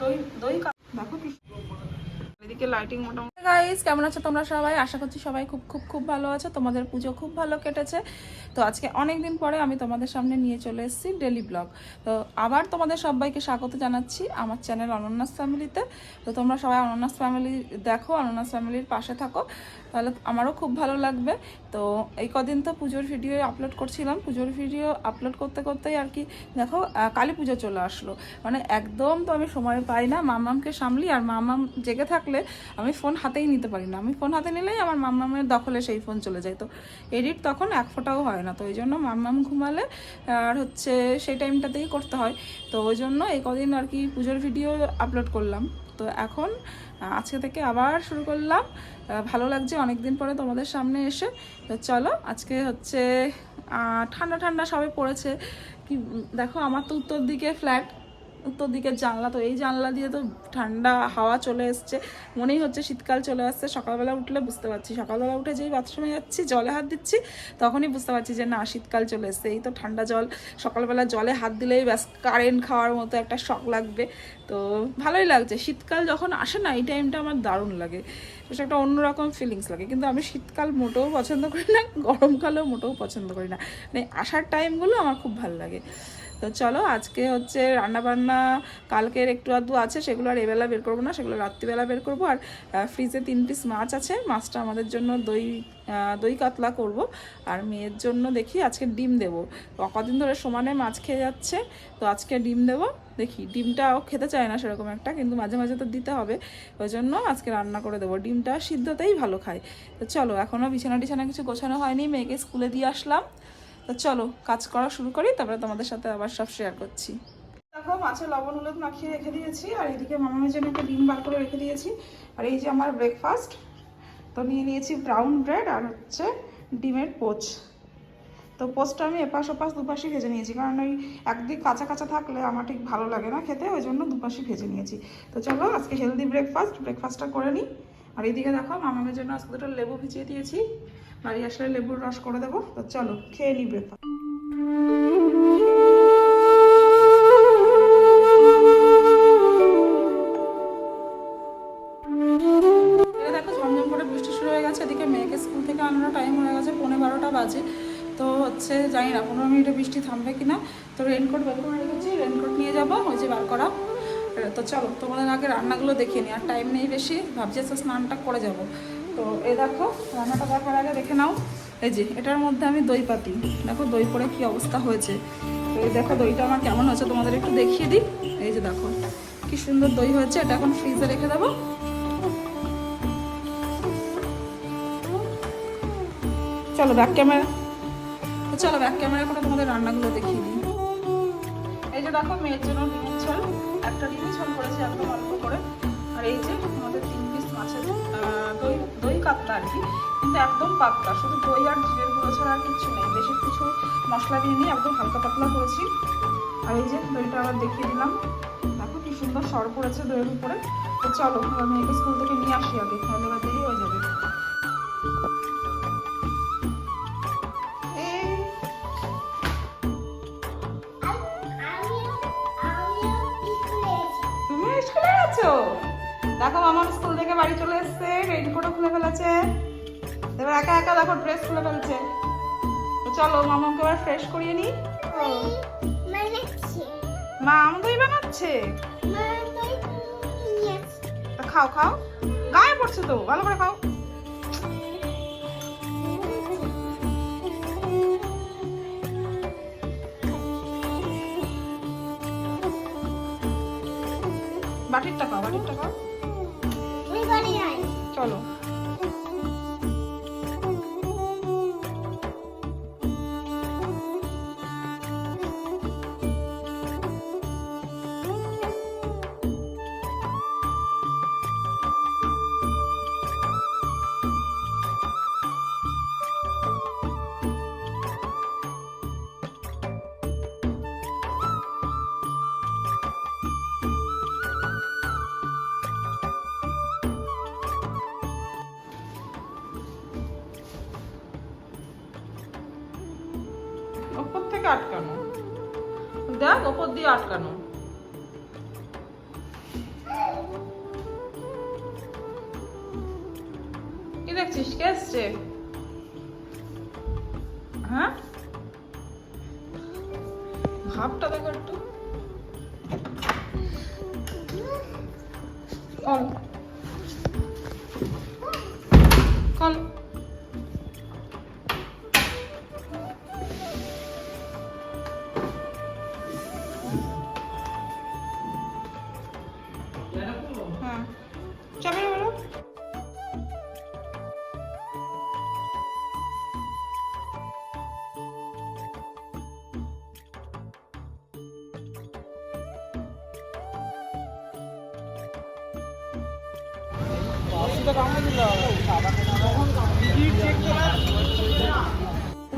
দই দই কা- দেখো কি লাইটিং মোটামুটি গাইস কেমন আছো তোমরা সবাই? আশা করছি সবাই খুব খুব খুব ভালো আছো। তোমাদের পুজো খুব ভালো কেটেছে। তো আজকে অনেক দিন পরে আমি তোমাদের সামনে নিয়ে চলে এসেছি ডেলি ব্লগ তো আবার তোমাদের সবাইকে স্বাগত জানাচ্ছি আমার চ্যানেল অনন্যাস ফ্যামিলিতে তো। তোমরা সবাই অনন্যাস ফ্যামিলি দেখো অনন্যাস ফ্যামিলির পাশে থাকো। তাহলে আমারও খুব ভালো লাগবে। তো এই কদিন তো পুজোর ভিডিও আপলোড করছিলাম। পুজোর ভিডিও আপলোড করতে করতেই আর কি, দেখো কালী পুজো চলে আসলো। মানে একদম তো আমি সময় পাই না মামামকে সামলি, আর মামাম জেগে থাকলে আমি ফোন হাতেই নিতে পারি না। আমি ফোন হাতে নিলেই আমার মামামের দখলে সেই ফোন চলে যায়। তো এডিট তখন এক ফোঁটাও হয় না। তো ওই জন্য মামাম ঘুমালে, আর হচ্ছে সেই টাইমটাতেই করতে হয়। তো ওই জন্য এই কদিন আর কি পুজোর ভিডিও আপলোড করলাম। তো এখন আজকে থেকে আবার শুরু করলাম। ভালো লাগছে অনেক দিন পরে তোমাদের সামনে এসে। তো চলো, আজকে হচ্ছে ঠান্ডা ঠান্ডা সবে পড়েছে। কি দেখো আমার তো উত্তর দিকে ফ্ল্যাট উত্তর দিকের জানলা তো, এই জানলা দিয়ে তো ঠান্ডা হাওয়া চলে এসছে। মনেই হচ্ছে শীতকাল চলে আসছে, সকালবেলা উঠলে বুঝতে পারছি। সকালবেলা উঠে যেই বাথরুমে যাচ্ছি, জলে হাত দিচ্ছি, তখনই বুঝতে পারছি যে না, শীতকাল চলে এসছে। এই তো ঠান্ডা জল, সকালবেলা জলে হাত দিলেই ব্যাস কারেন্ট খাওয়ার মতো একটা শখ লাগবে। তো ভালোই লাগছে। শীতকাল যখন আসে না, এই টাইমটা আমার দারুণ লাগে। বেশ একটা অন্যরকম ফিলিংস লাগে। কিন্তু আমি শীতকাল মোটেও পছন্দ করি না, গরমকালেও মোটেও পছন্দ করি না। মানে আসার টাইমগুলো আমার খুব ভালো লাগে। তো চলো, আজকে হচ্ছে রান্নাবান্না, কালকের একটু আধটু আছে, সেগুলো আর এবেলা বের করব না, সেগুলো রাত্রিবেলা বের করব। আর ফ্রিজে তিন পিস মাছ আছে। মাছটা আমাদের জন্য দই দই কাতলা করব। আর মেয়ের জন্য দেখি আজকে ডিম দেবো। কদিন ধরে সমানে মাছ খেয়ে যাচ্ছে, তো আজকে ডিম দেবো। দেখি ডিমটাও খেতে চায় না সেরকম একটা, কিন্তু মাঝে মাঝে তো দিতে হবে। ওই জন্য আজকে রান্না করে দেবো। ডিমটা সিদ্ধতেই ভালো খায়। তো চলো, এখনও বিছানা টিছানা কিছু গোছানো হয়নি, মেয়েকে স্কুলে দিয়ে আসলাম। তো চলো, কাজ করা শুরু করি, তারপরে তোমাদের সাথে আবার সব শেয়ার করছি। দেখো, মাছে লবণ, হলুদ মাখিয়ে রেখে দিয়েছি, আর এদিকে মামামের জন্য একটা ডিম বার করে রেখে দিয়েছি। আর এই যে আমার ব্রেকফাস্ট তো নিয়ে নিয়েছি ব্রাউন ব্রেড আর হচ্ছে ডিমের পোচ। তো পোচটা আমি এপাশ ওপাশ দুপাশে ভেজে নিয়েছি, কারণ ওই একদিক কাঁচা কাঁচা থাকলে আমার ঠিক ভালো লাগে না খেতে, ওই জন্য দুপাশে ভেজে নিয়েছি। তো চলো আজকে হেলদি ব্রেকফাস্ট ব্রেকফাস্টটা করে নিই। আর এইদিকে দেখো মামামের জন্য আজকে দুটো লেবু ভিজিয়ে দিয়েছি বাড়ি আসলে লেবুর রস করে দেবো। তো চলো খেয়ে নিই ব্রেকফাস্ট তো হচ্ছে জানি না, পনেরো মিনিটে বৃষ্টি থামবে কি না তো রেনকোট বের করে রেখেছি রেনকোট নিয়ে যাব, ওই যে বার করা। তো চলো, তোমাদের আগে রান্নাগুলো দেখিয়ে নিই, আর টাইম নেই বেশি, ভাবছি আজকে স্নানটা করে যাব। তো এই দেখো, রান্নাটা দেখার আগে দেখে নাও। এই যে, এটার মধ্যে আমি দই পাতি। দেখো দই পরে কি অবস্থা হয়েছে। তো এই দেখো দইটা আমার কেমন হয়েছে, তোমাদের একটু দেখিয়ে দিই। এই যে দেখো, কি সুন্দর দই হয়েছে, এটা এখন ফ্রিজে রেখে দেবো। চলো ব্যাক ক্যামেরা চলো ব্যাক ক্যামেরা করে তোমাদের রান্নাগুলো দেখিয়ে দিই। এই যে দেখো, মেয়ের জন্য ডিমের ঝোল। একটা ডিমের ঝোল করেছি একদম অল্প করে। আর এই যে আমাদের তিন পিস মাছের দই দই কাতলা আর কি। কিন্তু একদম পাতলা, শুধু দই আর জিরের গুঁড়ো ছাড়া আর কিচ্ছু নেই। বেশি কিছু মশলা দিয়ে নিয়ে একদম হালকা পাতলা করেছি। আর এই যে দইটা আবার দেখিয়ে দিলাম। দেখো কি সুন্দর সর পড়েছে দইয়ের উপরে। তো চলো মেয়েকে স্কুল থেকে নিয়ে আসি আগে। তাহলে এবার দেরি হয়ে যাবে। দেখো মামার স্কুল থেকে বাড়ি চলে এসছে রেইনকোটও খুলে ফেলেছে। এবার একা একা দেখো ড্রেস খুলে ফেলছে। তো চলো মামাকে এবার ফ্রেশ করিয়ে নি মা আম দই বানাচ্ছে খাও খাও। গায়ে পড়ছে তো ভালো করে খাও। বাটিরটা খাও বাটিরটা খাও। চলো। ওপর থেকে আটকানো। দেখ, ওপর দিয়ে আটকানো। কি দেখছিস? কে আসছে হ্যাঁ? ভাবটা দেখো একটু। অল্প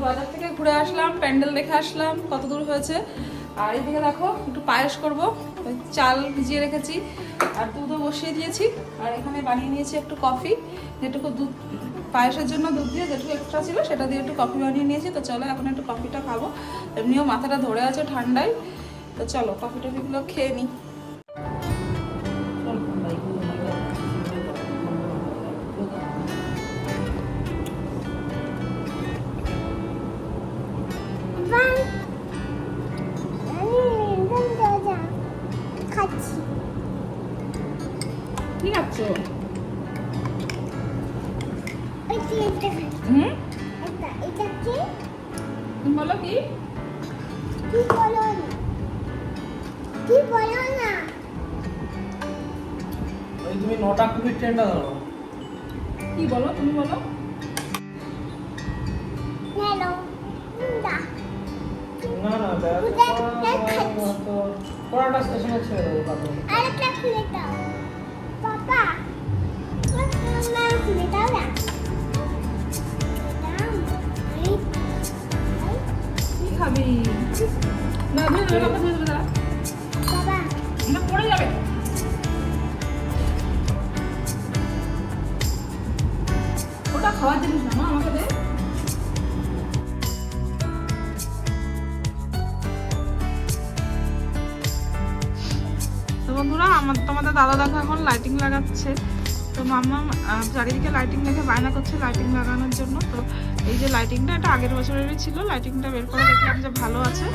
বাজার থেকে ঘুরে আসলাম, প্যান্ডেল দেখে আসলাম, কত দূর হয়েছে। আর এইদিকে দেখো, একটু পায়েস করব চাল ভিজিয়ে রেখেছি, আর দুধও বসিয়ে দিয়েছি, আর এখানে বানিয়ে নিয়েছি একটু কফি। যেটুকু দুধ, পায়েসের জন্য দুধ দিয়ে যেটুকু এক্সট্রা ছিল, সেটা দিয়ে একটু কফি বানিয়ে নিয়েছি। তো চলো, এখন একটু কফিটা খাব। এমনিও মাথাটা ধরে আছে ঠান্ডায়। তো চলো কফি টফিগুলো খেয়ে নিই কি খাচ্ছো হুম? এটা এটা কি? তুমি বলো কি? কি বলো কি বলো না? ওই তুমি নটা কুড়ি ট্রেনটা ধরো। কি বলো তুমি বলো। দা না না পড়া- পড়াটা স্টেশনে ছেড়ে দেবো আরেকটা খুলে দাও। খাবি না ধরে ধরে বাবা ধরে ধরে। বাবা এটা পড়ে যাবে ওটা খাওয়ার জিনিস না আমাকে দে আমার তোমাদের দাদা দেখো এখন লাইটিং লাগাচ্ছে। তো মাম্মা চারিদিকে লাইটিং দেখে বায়না করছে লাইটিং লাগানোর জন্য। তো এই যে লাইটিংটা এটা আগের বছরেরই ছিল। লাইটিংটা বের করে দেখলাম যে ভালো আছে।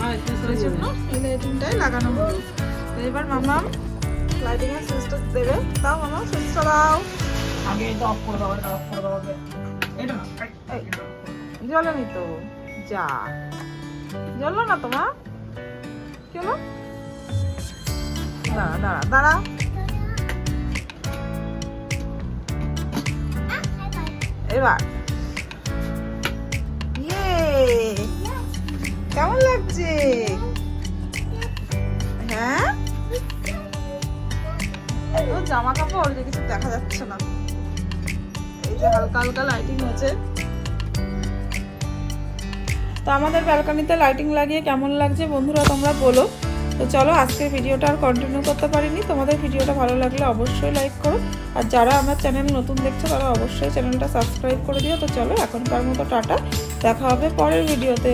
সেই জন্য এই লাইটিংটাই লাগানো হলো। তো এবার মাম্মা লাইটিং এর সুইচটা দেবে। দাও মামা সুইচটা দাও। আগে এটা অফ করে দাও এটা অফ করে দাও এটা জ্বলেনি তো। যা। জ্বললো না তোমার? কি হলো? ইয়ে কেমন লাগছে? হ্যাঁ? জামা কাপড় কিছু দেখা যাচ্ছে না। হালকা হালকা লাইটিং তো আমাদের ব্যালকনিতে লাইটিং লাগিয়ে কেমন লাগছে বন্ধুরা তোমরা বলো। তো চলো আজকের ভিডিওটা আর কন্টিনিউ করতে পারিনি। তোমাদের ভিডিওটা ভালো লাগলে অবশ্যই লাইক করো। আর যারা আমার চ্যানেল নতুন দেখছ, তারা অবশ্যই চ্যানেলটা সাবস্ক্রাইব করে দিও। তো চলো এখনকার মতো টাটা। দেখা হবে পরের ভিডিওতে